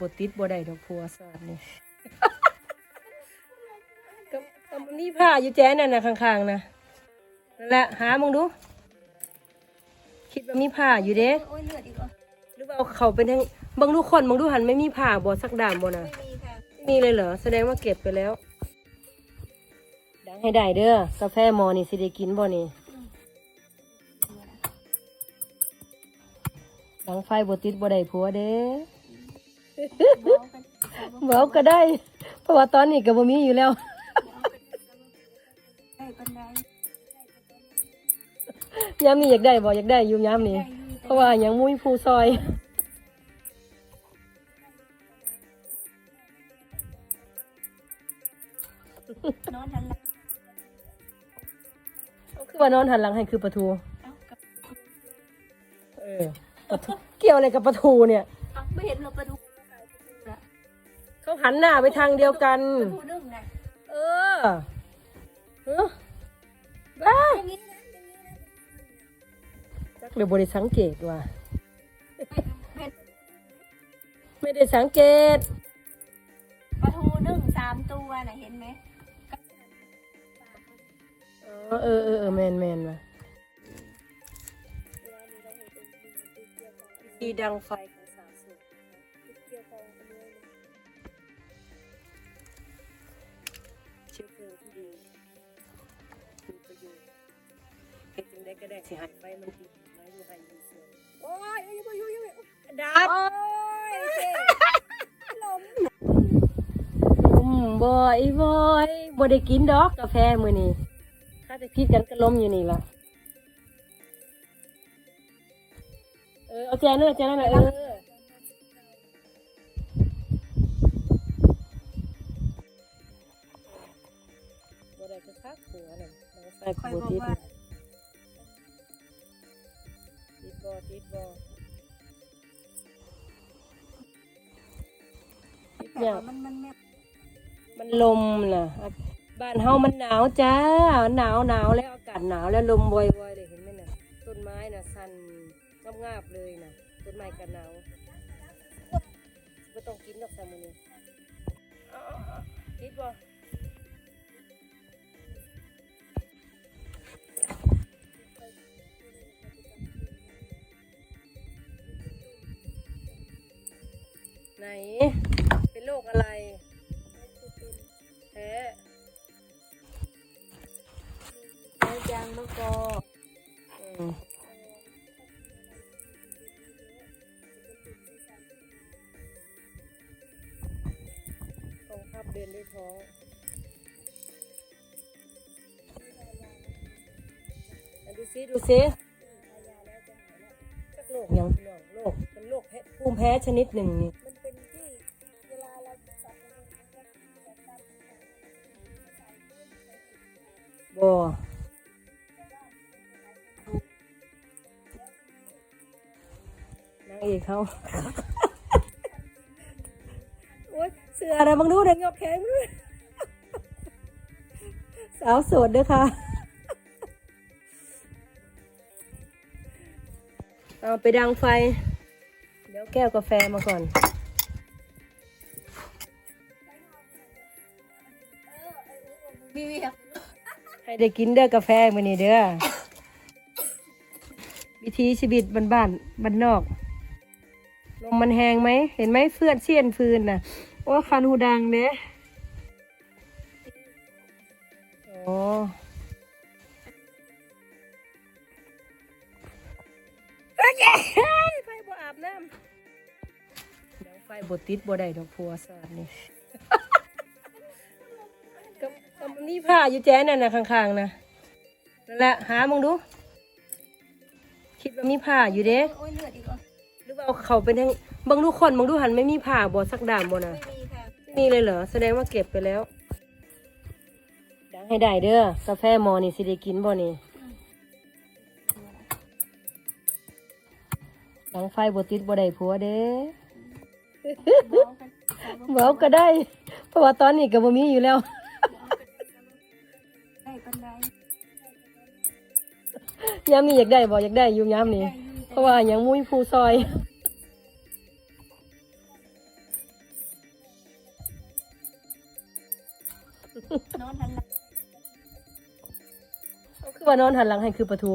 บติดบ่ได้ดอกพัวสาดนี่ก็ก็มันมีผ้าอยู่แจ้นั่นน่ะข้างๆนะนั่นแหละหามึงดู คิดว่ามีผ้าอยู่เด้โอ้ยเลือดอีกเหรอหรือว่าเอาเขาเป็นทั้งบางทุกคนบางทุกหันไม่มีผ้าบ่สักดามบ่นะไม่มีค่ะไม่มีเลยเหรอแสดงว่าเก็บไปแล้ว ดังให้ได้เด้อกาแฟหมอนี่สิได้กินบ่นี่ดังไฟบ่ติดบ่ได้ผัวเด้ เมาก็ได้ เพราะว่าตอนนี้ก็บ่มีอยู่แล้วได้ปันไดยามนี้อยากได้บ่อยากได้อยู่ยามนี้ได้อยู่เพราะว่ายังมุ้ยผู้ซอยนอนทันหลังคือว่านอนหันหลังให้คือประตูเอ้ากับเออประตูเกี่ยวอะไรกับประตูเนี่ย หันหน้าไปทางเดียวกันประตูนึ่งนะเออเออบ้าอย่างนี้นะอย่างนี้นะจักเลยบริสังเกตว่าเห็นไม่ได้สังเกตประตูนึ่งสามตัวน่ะเห็นไหมอ๋อเออเออเออแมนแมนมาวิธีดังไฟของ เชื้อเพลิงที่ดีมีประโยชน์เฮ็ดจังได้ก็ได้สิหายไฟมันติดไม้อยู่หันอยู่สวนโอ้ยอยู่อยู่อยู่อยู่ดับโอ้ยลมอืมบอยบอยบ่ได้กินดอกกาแฟมื้อนี้ถ้าจะพิดกันก็ล้มอยู่นี่ล่ะเออเอาแจนั่นเอาแจนั่นน่ะเออ คักหัวนั่นแล้วไฟคอยบ่บอกติดว่าติดบ่ติดบ่ติดแต่เนี่ยว่ามันมันแม่มันลมน่ะอะบ้านเฮามันหนาวจ้า หนาวหนาวแล้วอากาศหนาวแล้วลมวอยๆเลยเห็นไหมน่ะต้นไม้น่ะสั่นงาบๆเลยน่ะต้นไม้กันหนาวไม่ต้องกินดอกแซมมือนี้เอาๆๆคิดบ่ ไหน เป็นโรคอะไรแพ้แล้วยางมะกอกอืมกองทัพเดินด้วยท้องอะดูซิดูซิสักโรคยังพี่น้องโรคเป็นโรคแพ้ภูมิแพ้ชนิดหนึ่งนี่ บ่นางเอกเขาโอ๊ยเสืออะไรบางดูเด็กยกแข็งด้วยสาวโสดเด้อค่ะ เอาไปดังไฟ เดี๋ยวแก้วกาแฟมาก่อนมีเวียก ให้ได้กินเด้อกาแฟมื้อนี้เด้อวิธีชีวิตบ้านบ้านบ้านนอกลมมันแหงไหมเห็นไหมเฟื่อนเสี้ยนฟืนน่ะโอ้คันหูดังเด้โอ้ไฟบ่อาบน้ำเดี๋ยวไฟบ่ติดบ่ได้ดอกพัวสาดนี่ นมีผ้าอยู่แจ้นั่นน่ะข้างๆนะนั่นแหละหามึงดู คิดว่ามีผ้าอยู่เด้โอ้ยเลือดอีกเหรอหรือว่าเอาเขาเป็นทั้งบางทุกคนบางทุกหันไม่มีผ้าบ่สักดามบ่นะไม่มีค่ะไม่มีเลยเหรอแสดงว่าเก็บไปแล้วดังให้ได้เด้อกาแฟหมอนี่สิได้กินบ่นี่ดังไฟบ่ติดบ่ได้ผัวเด้เมากันเว้าก็ได้ เพราะว่าตอนนี้ก็บ่มีอยู่แล้ว ปานใดยามนี้อยากได้บอกอยากได้อยู่ยามนี้ เพราะว่ายังมุ้ยผู้ซอย นอนหันหลังคือว่านอนหันหลังให้คือประตู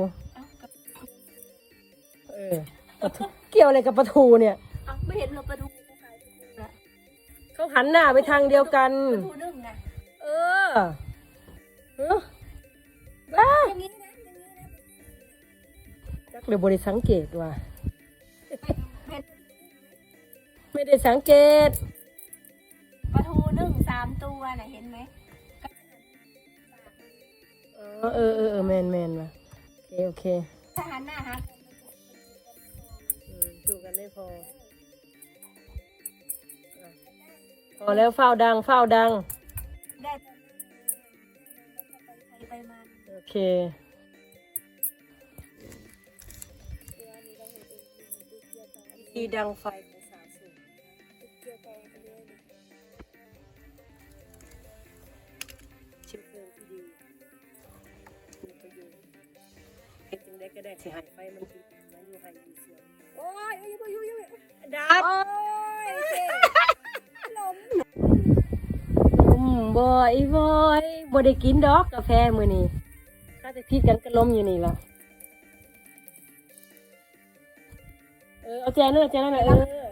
เออประตูเกี่ยวอะไรกับประตูเนี่ยเไม่เห็นเราประตูเขาหันหน้าไปทางเดียวกัน ประตูนึ่งนะเออ บ้าอย่างนี้นะอย่างนี้นะจักเลยบริสังเกตว่าเป็นไม่ได้สังเกตประตูนึ่งสามตัวน่ะเห็นไหมอ๋อเออเออเออแมนแมนมาโอเคโอเคถ้าหันหน้าหาอืมดูกันไม่พออะพอแล้วเฝ้าดังเฝ้าดัง ได้ตอนนั้นแล้วก็ไปใครไปมาโอเคเดี๋ยวนี้เราเห็นเองดูเกี่ยวกับวิธีดังไฟของสาวสูงเกี่ยวกับเรื่องเชื้อเพลิงที่ดีมีประโยชน์เฮ็ดจังได้ก็ได้สิใหายไฟมันติดมันอยู่ใหายอยู่เสียงโอ้ยโอ้ยโอ้ยโอ้ยโอ้ยดับโอ้ยเจ๊ลมอืมบอยบอยบ่ได้กินดอกกาแฟมื้อนี้ถ้า จะพิดกันก็ล้มอยู่นี่ล่ะเออเอาแจนั่นเอาแจนั่นน่ะเออ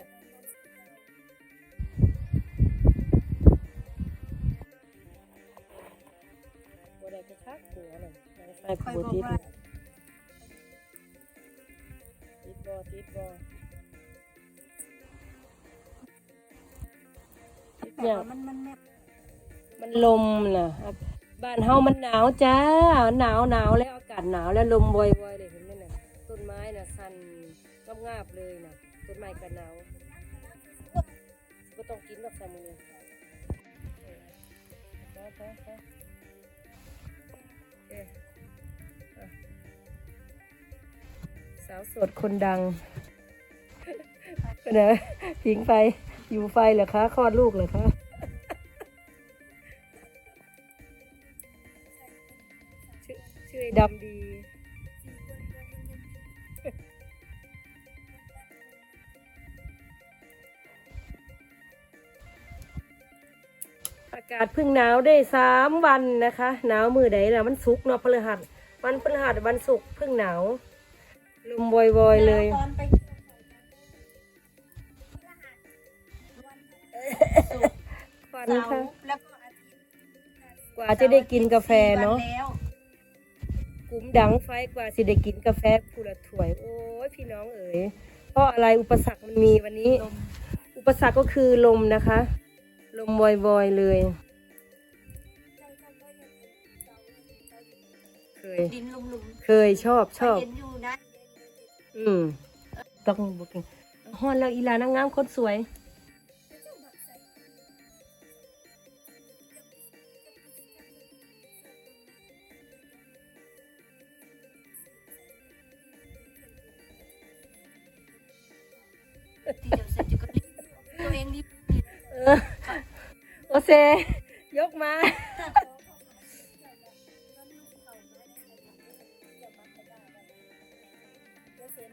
บ่ได้ไปทักหัวน่ะไฟคอยบ่บอกติดว่าติดบ่ติดบ่ติดแต่เนี่ยว่ามันมันแม่มันลมน่ะอะ บ้านเฮามันหนาวจ้า หนาวหนาวแล้วอากาศหนาวแล้วลมวอยๆเลยเห็นไหมน่ะต้นไม้น่ะสั่นงาบเลยน่ะต้นไม้ก็หนาวก็ต้องกินดอกซามูนี่เออพอพอพอเอสาวสดคนดังเนอะผิงไฟอยู่ไฟเหรอคะคลอดลูกเหรอคะากาศเพิ่งหนาวได้สามวันนะคะหนาวมือใดนะมันสุกร์เนาะพฤหัสวันพฤหัสวันศุกร์เพิ่งหนาวลมวอยๆเลย ตอนไปฟันเสาค่ะร์แล้วก็อาทิตย์กว่าจะได้กินกาแฟเนาะสี่วัแล้วกลุ่มดังไฟกว่าสิได้กินกาแฟผู้ละถ้วย โอ้ยพี่น้องเอ๋ยเพราะอะไรอุปสรรคมันมีวันนี้ลมอุปสรรคก็คือลมนะคะ ลมวอยๆเลย เคย ดินลุ่มเคยชอบๆชอบเห็นอยู่นะ อืมต้องบุกฮอนแล้วอีลานางงามคนสวย เซ ยกมา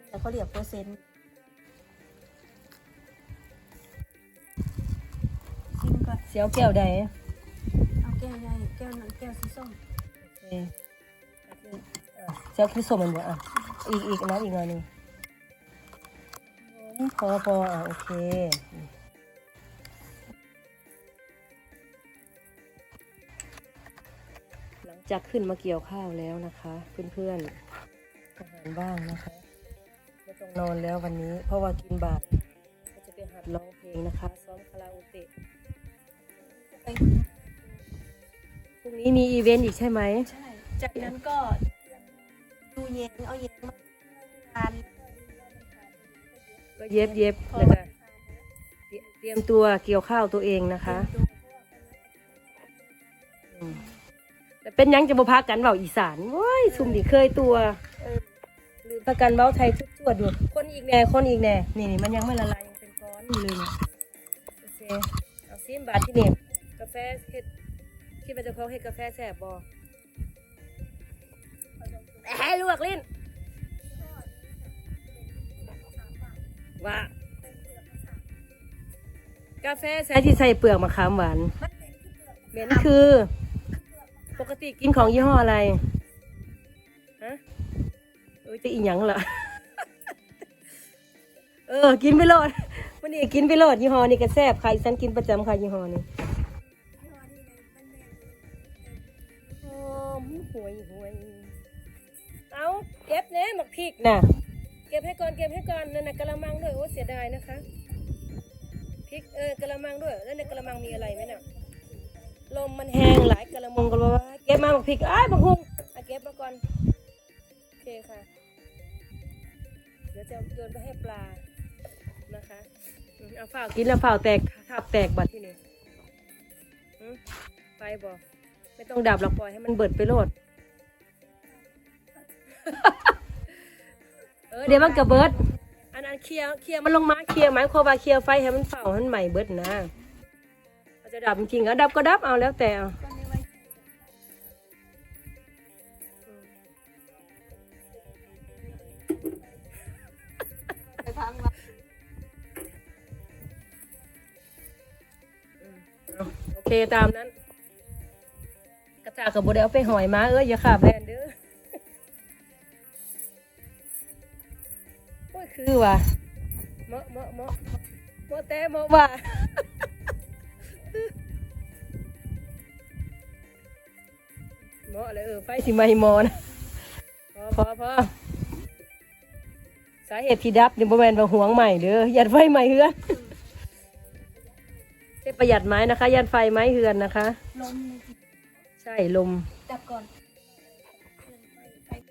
แต่เขาเรียกเปอร์เซ็นต์ซิมก่อน เสียวแก้วใดเอาแก้วใหญ่แก้วนั้นแก้วสีส้มโอเคอะเสียวคือสมมันบ่อะ อีกอีกนะอีกหน่อยหนึงพอพออะโอเค จากขึ้นมาเกี่ยวข้าวแล้วนะคะ เพื่อนๆอาหารบ้างนะคะไม่ต้องนอนแล้ววันนี้ เพราะว่ากินบาทก็จะไปหัดร้องเพลงนะคะซ้อมคาราโอเกะไปพรุ่งนี้มีอีเวนต์อีกใช่ไหมใช่ จากนั้นก็ดูเย็นเอาเย็นมาทานก็เย็บเย็บแล้วก็เตรียมตัวเกี่ยวข้าวตัวเองนะคะ เป็นหยังจะบ่พากันเบาอีสานโว้ยซุ่มดิเคยตัวเออลืมพากันเบาไทยทุกตัวดูคนอีกแน่คนอีกแน่นี่นี่มันยังไม่ละลายยังเป็นก้อนอยู่เลยนี่โอเคเอาซิมบาทที่นี่กาแฟเฮ็ดคิดว่าเจะเขาเฮ็ดกาแฟแซ่บบ่แอ้ลวกลิ้นว่า กาแฟใส่ที่ใส่เปลือกมะขามหวานมันเป็นที่เปลือกเหม็นคือ ปกติกินของยี่ห้ออะไร ฮะเออจะอีหยังล่ะเออ กินไปโลดวันนี้กินไปโลดยี่ห้อนี้ก็แซ่บค่ะอีสันกินประจำค่ะยี่ห้อนี้หอมหวยหวยเอาเก็บเน่หมักพริกน่ะ เก็บให้ก่อนเก็บให้ก่อนนั่นน่ะกระมังด้วยโอ้เสียดายนะคะพริกเออกระมังด้วย แล้วในกระมังมีอะไรไหมน่ะลมมันแห้งหลายกระมงกระวา เก็บมาบักพริกอ้ายบักฮุงอะเก็บมาก่อน โอเคค่ะ เดี๋ยวจะโยนไปให้ปลา นะคะเอาฝ่าวกินแล้วฝ่าวแตกทับแตกบัดที่นี่ไปบ่ไม่ต้องดับหรอกปล่อยให้มันเบิดไปโลด เออเดี๋ยวมันกระเบิด อันนั้นเคลียร์เคลียร์มันลงมาเคลียร์หมายควาเคลียร์ไฟให้มันเฝ้าให้มันใหม่เบิดนะเราจะดับจริงๆอะดับก็ดับเอาแล้วแต่ ตามนั้น กระจากับบไดเอาไปหอยมาเอ้ยอย่าขาบแบนเด้อโอ้ยคือว่ะเมาะเมาะเมาะเมาะแต่เมาะว่าเมาะเลยเออไฟสิไม่มอนะพอพอพอสาเหตุที่ดับนี่บ่แม่นว่าห่วงใหม่เด้อหยัดไฟใหม่เฮือน ประหยัดไม้นะคะ ยันไฟไม้เฮือนนะคะ ลมในจิตใช่ลม จับก่อน